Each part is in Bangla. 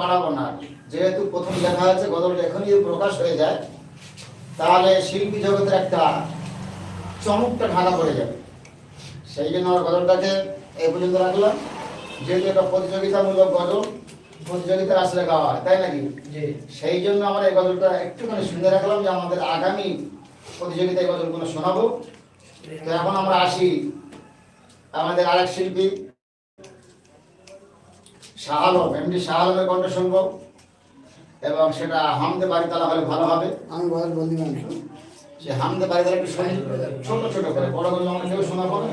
বাড়াবো না যেহেতু প্রথম লেখা হয়েছে গজলটা এখনই প্রকাশ হয়ে যায় তাহলে শিল্পী জগতের একটা চমকটা ঢাকা পড়ে যাবে। সেই জন্য আমার গজলটাকে এই পর্যন্ত রাখলাম। যেহেতু এটা প্রতিযোগিতামূলক গজল প্রতিযোগিতার আসলে গাওয়া হয় তাই নাকি? সেই জন্য আমরা এই গজলটা একটুখানি শুনে রাখলাম যে আমাদের আগামী প্রতিযোগিতায় গজলগুলো শোনাবো। তো এখন আমরা আসি আমাদের আরেক শিল্পী শাহ আলম এমনি শাহ আলমের কণ্ঠ শুনব। এবং সেটা হামদে বাড়িতলা হলে ভালো হবে। আমি বল বলি সে হামদে বাড়িতলা একটু শুনি ছোট ছোট করে বড় করে আমরা কেউ শোনাবো? না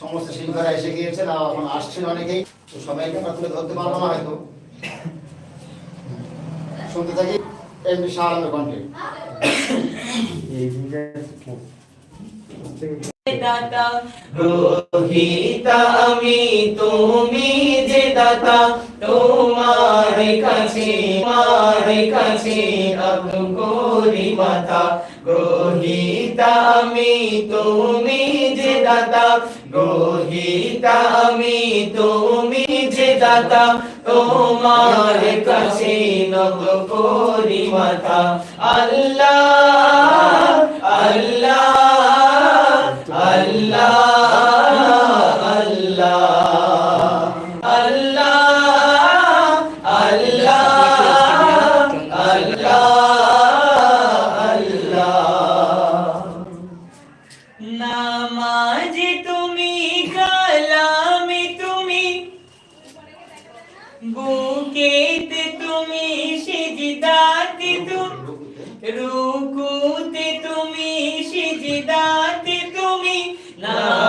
সমস্ত শিল্পীরা এসে গিয়েছেন আর এখন আসছেন অনেকেই। তো সবাইকে আমরা তুলে ধরতে পারব না হয়তো। শুনতে থাকি এমনি শাহ আলমের কণ্ঠে দাতা। রোহিতা, আমি তুমি যে দাতা, তোমার কাছে তোমার কাছে মাতা আমি তুমি যে দাতা গ্রহিতা আমি তুমি যে দাতা, তোমার কাছে নত করি মাতা আল্লাহ আল্লাহ। নামাজি তুমি তুমি বুকেতে তুমি সিজদাতে তুমি রুকুতে তুমি সিজদাতে তুমি নামাজে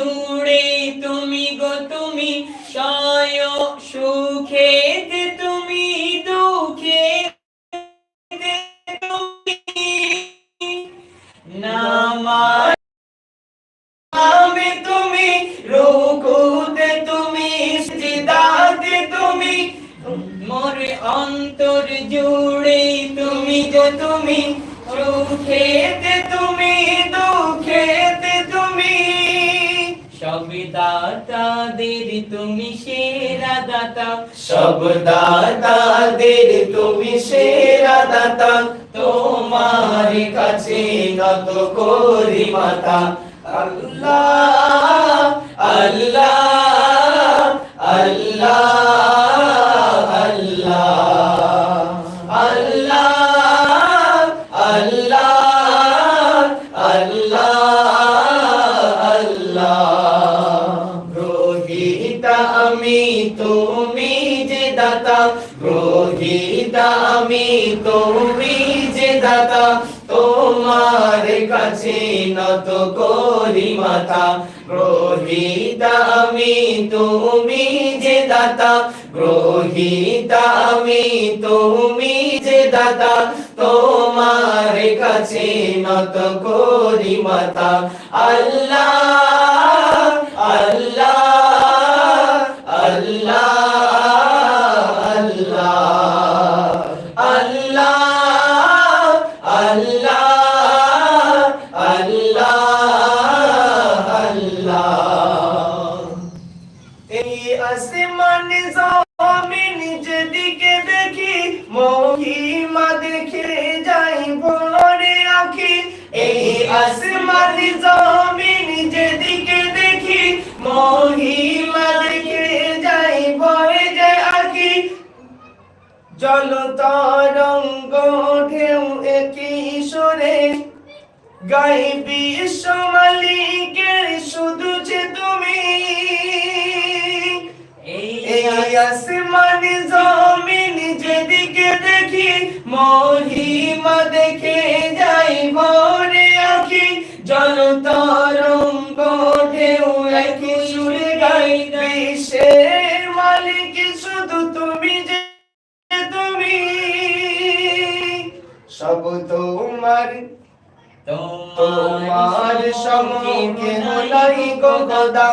জুড়ে তুমি গো, তুমি সয় সুখেতে তুমি দুঃখে আমি তুমি রুকুতে তুমি, সিজদাতে তুমি, মোর অন্তর জুড়ে তুমি গো তুমি সুখেতে দাতাদের তুমি সেরা দাতা। সব দাতাদের তুমি সেরা দাতা। তোমার কাছে নত করি মাতা। আল্লাহ তুমি যে দাতা গ্রহিতা আমি তুমি যে দাতা, তোমার কাছে নত করি আমি তুমি যে দাতা আমি তুমি যে দাতা, তোমার কাছে নত করি মাথা আল্লাহ আল্লাহ। জল তরঙ্গ ঢেউ একই সুরে গাই বিশ্ব মালিকের শুধু যে তুমি। এই আসমান জমিন যেদিকে দেখি মহিমা দেখে যাই ভরে সব তোমার তোমার সঙ্গে হলাই গো গদা